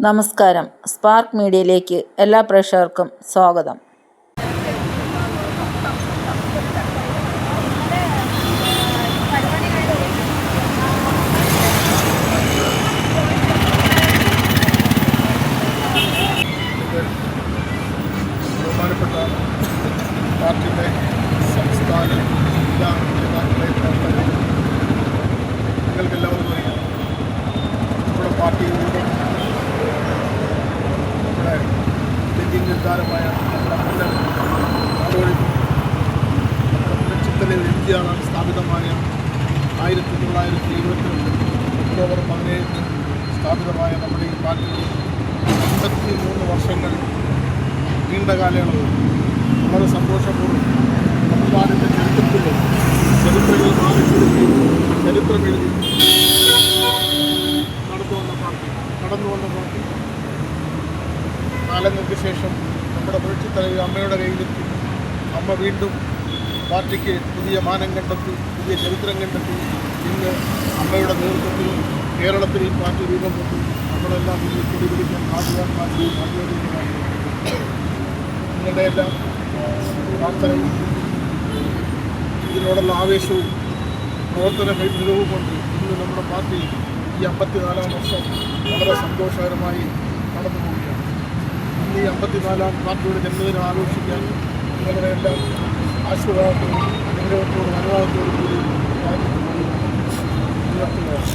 നമസ്കാരം. സ്പാർക്ക് മീഡിയയിലേക്ക് എല്ലാ പ്രേക്ഷകർക്കും സ്വാഗതം ബഹുമാനപ്പെട്ട പാർട്ടിയുടെ സംസ്ഥാന ജില്ലാ നേതാക്കളെ പ്രവർത്തകരെ നിങ്ങൾക്കെല്ലാവർക്കും അറിയാം നമ്മുടെ പാർട്ടി രൂപം നമ്മുടെ നിർദ്ധാരമായ നമ്മുടെ നമ്മുടെ ചിത്തലയിൽ സ്ഥാപിതമായ ആയിരത്തി തൊള്ളായിരത്തി എഴുപത്തി ഒക്ടോബർ പതിനേഴിന് സ്ഥാപിതമായ നമ്മുടെ ഈ പാർട്ടി. അമ്പത്തി മൂന്ന് വർഷങ്ങൾ നീണ്ട കാലയളവ്. വളരെ സന്തോഷപൂർവം സംസ്ഥാനത്തെ ചരിത്രത്തിൽ ചരിത്രങ്ങൾ മാറിക്കൊടുക്കുകയും ചരിത്രം എഴുതി നടന്നു വന്ന പാർട്ടി കടന്നു വന്ന പാർട്ടി. കാലങ്ങൾക്ക് ശേഷം നമ്മുടെ പുരക്ഷി തലവി അമ്മയുടെ കയ്യിലെത്തി. അമ്മ വീണ്ടും പാർട്ടിക്ക് പുതിയ മാനം കണ്ടെത്തി പുതിയ ചരിത്രം കണ്ടെത്തി. ഇന്ന് അമ്മയുടെ നേതൃത്വത്തിൽ കേരളത്തിൽ ഈ പാർട്ടി രൂപം കൊണ്ടു നമ്മളെല്ലാം ഇതിൽ കുടിപിടിക്കാൻ പിടിക്കാൻ ആദ്യവാൻ പാർട്ടി നിങ്ങളുടെ എല്ലാം പ്രാർത്ഥനയും ഇതിനോടുള്ള ആവേശവും പ്രവർത്തന വൈദ്യുതവും കൊണ്ട് ഇന്ന് നമ്മുടെ പാർട്ടി ഈ അമ്പത്തിനാലാം വർഷം വളരെ സന്തോഷകരമായി നടന്നു പോവുകയാണ് ഈ അമ്പത്തിനാലാം പാർട്ടിയുടെ ജന്മദിനം ആഘോഷിക്കാൻ നിങ്ങളുടെ എല്ലാം ആശീർവാദത്തോടും അനുഗ്രഹത്തോടും അനുവാദത്തോടും കൂടി ഉയർത്തുകയാണ്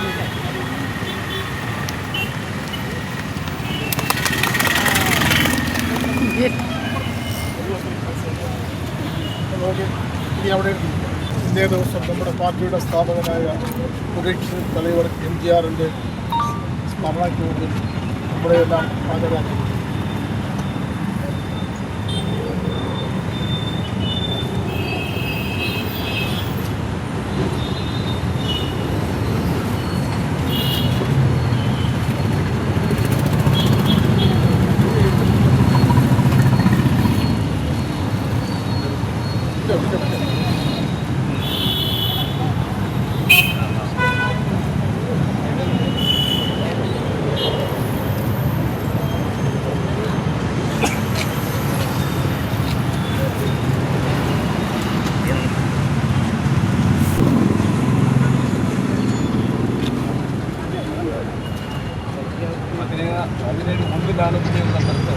നമുക്ക് ഇന്നേ ദിവസം നമ്മുടെ പാർട്ടിയുടെ സ്ഥാപകനായ മുഖ്യ തലവർ എം ജി ആറിന്റെ സ്മരണയ്ക്ക് മുമ്പിൽ നമ്മുടെയെല്ലാം ഹാജരാക്കി പതിനേഴ് പതിനേഴ് മുമ്പിലാണ് പുതിയ സ്ഥലത്ത്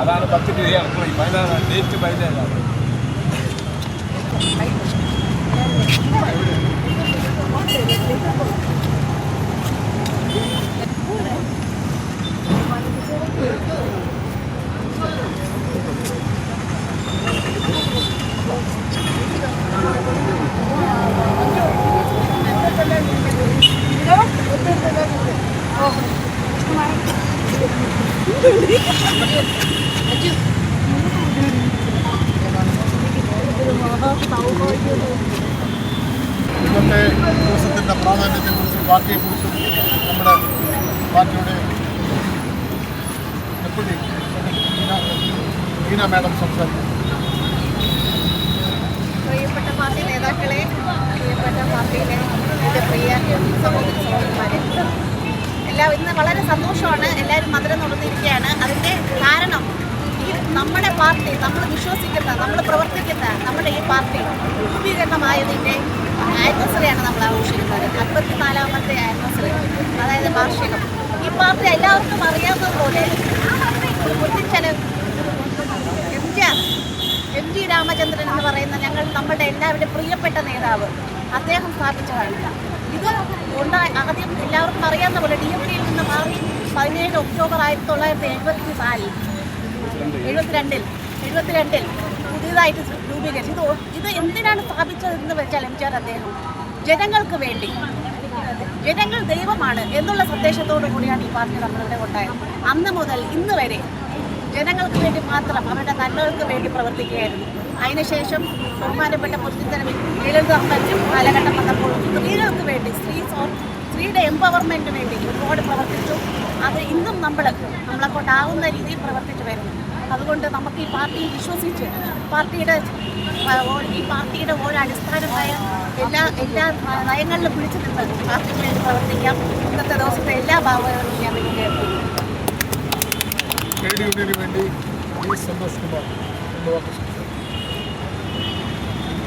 അതാണ് പത്ത് രൂപയാണ് പോയി പതിനാറ് ഡേറ്റ് പതിനേഴാണ് ഇന്നത്തെ ദിവസത്തിന്റെ പ്രാധാന്യത്തെക്കുറിച്ചും പാർട്ടിയെക്കുറിച്ചും നമ്മുടെ പാർട്ടിയുടെ ഡെപ്യൂട്ടി ബീന മാഡം സംസാരിക്കും. പ്രിയപ്പെട്ട പാർട്ടി നേതാക്കളെ പ്രിയപ്പെട്ട പാർട്ടിയിലെ എന്റെ പ്രിയ സഹോദരി സഹോദരന്മാരെ എല്ലാം ഇന്ന് വളരെ സന്തോഷമാണ്. എല്ലാവരും മധുരം തുറന്നിരിക്കുകയാണ് അതിന്റെ കാരണം ഈ നമ്മുടെ പാർട്ടി നമ്മൾ വിശ്വസിക്കുന്ന നമ്മൾ പ്രവർത്തിക്കുന്ന നമ്മുടെ ഈ പാർട്ടി രൂപീകരണമായതിന്റെ ആനിവേഴ്സറിയാണ് നമ്മൾ ആഘോഷിക്കുന്നത്. അൻപത്തിനാലാമത്തെ ആനിവേഴ്സറി അതായത് വാർഷികം. ഈ പാർട്ടി എല്ലാവർക്കും അറിയാവുന്നതുപോലെ പൊട്ടിച്ചെലവ് M G R M G Ramachandran എന്ന് പറയുന്ന ഞങ്ങൾ നമ്മുടെ എല്ലാവരുടെ പ്രിയപ്പെട്ട നേതാവ് അദ്ദേഹം സ്ഥാപിച്ചതാണ്. ഇത് ഉണ്ടായി. ആദ്യം എല്ലാവർക്കും അറിയാവുന്ന പോലെ ഡി എം ഡിയിൽ നിന്ന് മാറി പതിനേഴ് ഒക്ടോബർ ആയിരത്തി തൊള്ളായിരത്തി എഴുപത്തി നാലിൽ എഴുപത്തിരണ്ടിൽ. എഴുപത്തിരണ്ടിൽ പുതിയതായിട്ട് രൂപീകരിച്ചു. ഇത് ഇത് എന്തിനാണ് സ്ഥാപിച്ചതെന്ന് വെച്ചാൽ എം. ജി. അദ്ദേഹം ജനങ്ങൾക്ക് വേണ്ടി ജനങ്ങൾ ദൈവമാണ് എന്നുള്ള സന്ദേശത്തോടു കൂടിയാണ് ഈ പാർട്ടി നമ്മളിവിടെ ഉണ്ടായത് അന്ന് മുതൽ ഇന്ന് വരെ ജനങ്ങൾക്ക് വേണ്ടി മാത്രം അവരുടെ നന്മകൾക്ക് വേണ്ടി പ്രവർത്തിക്കുകയായിരുന്നു. അതിനുശേഷം ബഹുമാനപ്പെട്ട മുസ്ലിം ജലവിൽ ലളിതമ്മറ്റും കാലഘട്ടം വന്നപ്പോൾ സ്ത്രീകൾക്ക് വേണ്ടി സ്ത്രീ സ്ത്രീയുടെ എംപവർമെന്റിന് വേണ്ടി ഒരുപാട് പ്രവർത്തിച്ചു. അത് ഇന്നും നമ്മൾ നമ്മളെ കൊണ്ടാവുന്ന രീതിയിൽ പ്രവർത്തിച്ചു വരുന്നു. അതുകൊണ്ട് നമുക്ക് ഈ പാർട്ടിയിൽ വിശ്വസിച്ച് പാർട്ടിയുടെ ഈ പാർട്ടിയുടെ ഓരോ അടിസ്ഥാനമായ എല്ലാ എല്ലാ നയങ്ങളിലും പിടിച്ചു നിന്ന് പാർട്ടിക്ക് വേണ്ടി പ്രവർത്തിക്കാം. ഇന്നത്തെ ദിവസത്തെ എല്ലാ ഭാഗങ്ങളും ഞാൻ വേണ്ടി ട്രേഡ് വേണ്ടി സംസാരിക്കും.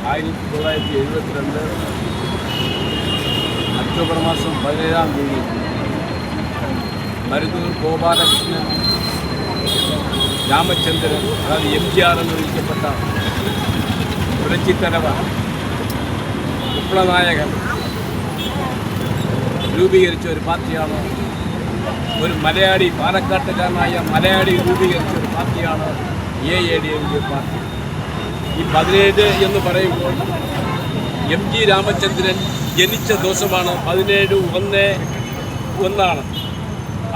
ആയിരത്തി തൊള്ളായിരത്തി എഴുപത്തിരണ്ട് ഒക്ടോബർ മാസം പതിനേഴാം തീയതി മരുന്നൂർ ഗോപാലകൃഷ്ണൻ രാമചന്ദ്രൻ അതായത് എം ജി ആർ എന്ന് വിളിക്കപ്പെട്ട പുരച്ചിത്തലവ വിപ്ലനായകൻ രൂപീകരിച്ച ഒരു പാർട്ടിയാണ്. ഒരു മലയാളി പാലക്കാട്ടുകാരനായ മലയാളി രൂപീകരിച്ച ഒരു പാർട്ടിയാണ് A A D M G party. ഈ പതിനേഴ് എന്ന് പറയുമ്പോൾ എം ജി രാമചന്ദ്രൻ ജനിച്ച ദിവസമാണ് പതിനേഴ് ഒന്ന് ഒന്നാണ്.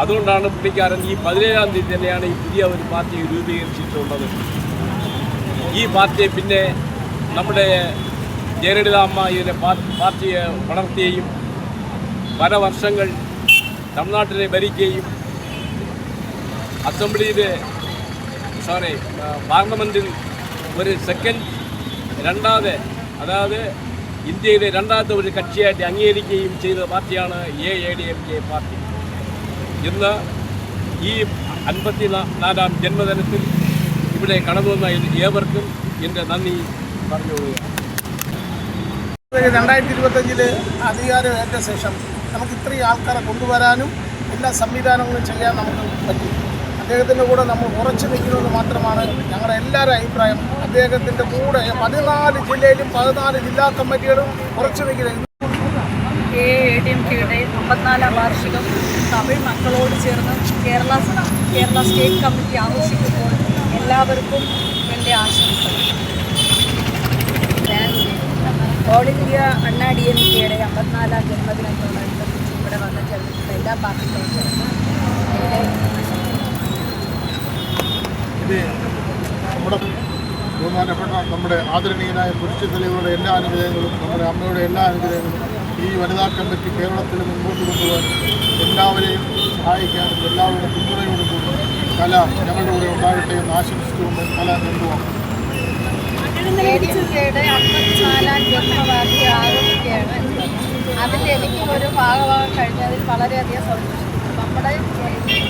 അതുകൊണ്ടാണ് പുള്ളിക്കാരൻ ഈ പതിനേഴാം തീയതി തന്നെയാണ് ഈ പുതിയ ഒരു പാർട്ടി രൂപീകരിച്ചിട്ടുള്ളത്. ഈ പാർട്ടിയെ പിന്നെ നമ്മുടെ ജയലളിത അമ്മ ഇതിനെ പാർട്ടിയെ വളർത്തുകയും പല വർഷങ്ങൾ തമിഴ്നാട്ടിനെ ഭരിക്കുകയും അസംബ്ലിയിലെ സോറി പാർലമെന്റിൽ ഒരു സെക്കൻഡ് രണ്ടാമത് അതായത് ഇന്ത്യയിലെ രണ്ടാമത്തെ ഒരു കക്ഷിയായിട്ട് അംഗീകരിക്കുകയും ചെയ്ത പാർട്ടിയാണ് A A D M K party. ഇന്ന് ഈ അൻപത്തി നാലാം ജന്മദിനത്തിൽ ഇവിടെ കടന്നു വന്ന ഏവർക്കും എന്റെ നന്ദി പറഞ്ഞുകൊള്ളുക രണ്ടായിരത്തി ഇരുപത്തഞ്ചിൽ അധികാരം ഏറ്റ ശേഷം നമുക്ക് ഇത്രയും ആൾക്കാരെ കൊണ്ടുവരാനും എല്ലാ സംവിധാനങ്ങളും ചെയ്യാൻ നമുക്ക് പറ്റി. അദ്ദേഹത്തിന്റെ കൂടെ നമ്മൾ ഉറച്ചു നിൽക്കണമെന്ന് മാത്രമാണ് ഞങ്ങളുടെ എല്ലാവരുടെ അഭിപ്രായം. അദ്ദേഹത്തിന്റെ കൂടെ പതിനാല് ജില്ലയിലും പതിനാല് ജില്ലാ കമ്മിറ്റികളും ഉറച്ചു നിൽക്കുന്നത് എ ഡി എം കെയുടെ മുപ്പത്തിനാലാം വാർഷികം തമിഴ് മക്കളോട് ചേർന്ന് കേരള കേരള സ്റ്റേറ്റ് കമ്മിറ്റി ആഘോഷിക്കുമ്പോൾ എല്ലാവർക്കും എന്റെ ആശംസകൾ. All India Anna D M കെയുടെ അമ്പത്തിനാലാം ജന്മദിനത്തോടനുബന്ധിച്ച് ഇവിടെ വന്ന ചേർന്നിട്ടുള്ള എല്ലാ പാർട്ടികളും എന്റെ നമ്മുടെ ബഹുമാനപ്പെട്ട നമ്മുടെ ആദരണീയനായ പുരുഷ തെളിവുകളുടെ എല്ലാ അനുഗ്രഹങ്ങളും നമ്മുടെ അമ്മയുടെ എല്ലാ അനുഗ്രഹങ്ങളും ഈ വനിതാ കമ്മിറ്റി കേരളത്തിൽ മുമ്പോട്ട് കൊണ്ടുപോകാൻ എല്ലാവരെയും സഹായിക്കാനും എല്ലാവരുടെ പിന്തുണയോടും കൂടി കല ഞങ്ങളുടെ കൂടെ ഉണ്ടാകട്ടെ എന്ന് ആശംസിച്ചുകൊണ്ട് കല കൊണ്ടുപോകാം അതിൽ എനിക്ക് ഒരു ഭാഗമാകാൻ കഴിഞ്ഞതിൽ വളരെയധികം സന്തോഷം. നമ്മുടെ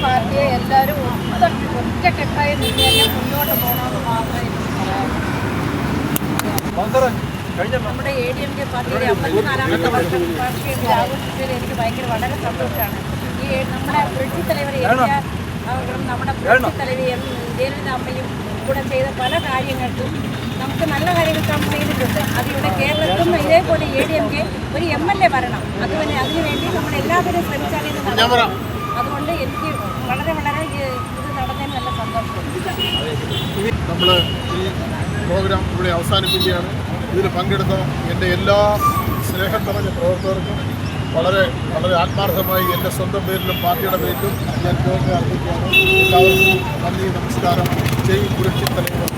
പാർട്ടിയെ എല്ലാവരും ഒത്ത ഒറ്റക്കെട്ടായി നിന്ന് തന്നെ മുന്നോട്ട് പോകണമെന്ന് മാത്രമേ നമ്മുടെ എ ഡി എം കെ പാർട്ടിയുടെ അമ്പത്തിനാലാമത്തെ വർഷം വാർഷികത്തിൽ ആഘോഷിച്ചതിൽ എനിക്ക് ഭയങ്കര വളരെ സന്തോഷമാണ്. ഈ നമ്മുടെ ബ്രിഡ്ജി തലവർ അവരും നമ്മുടെ ബ്രിഡ്ജി തലവി എം ജയലളിത അമ്മയും കൂടെ ചെയ്ത പല കാര്യങ്ങൾക്കും നമുക്ക് നല്ല കാര്യങ്ങൾ നാം ചെയ്തിട്ടുണ്ട്. അതിവിടെ കേരളത്തിലും ഇതേപോലെ എ ഡി എം കെ ഒരു എം എൽ എ വരണം. അതുപോലെ അതിനുവേണ്ടി നമ്മൾ എല്ലാവരും ശ്രമിച്ചാലേ. അതുകൊണ്ട് എനിക്ക് വളരെ വളരെ ഇത് നടന്നതിന് നല്ല സന്തോഷമുണ്ട് നമ്മൾ ഈ പ്രോഗ്രാം ഇവിടെ അവസാനിപ്പിക്കുകയാണ്. ഇതിൽ പങ്കെടുത്ത എന്റെ എല്ലാ സ്നേഹം നിറഞ്ഞ പ്രവർത്തകർക്കും വളരെ വളരെ ആത്മാർത്ഥമായി എന്റെ സ്വന്തം പേരിലും പാർട്ടിയുടെ പേരിലും ഞാൻ ചോദ്യം അർപ്പിക്കുകയാണ്. എല്ലാവർക്കും നന്ദി നമസ്കാരം. ജയ് പുരക്ഷി തലവർ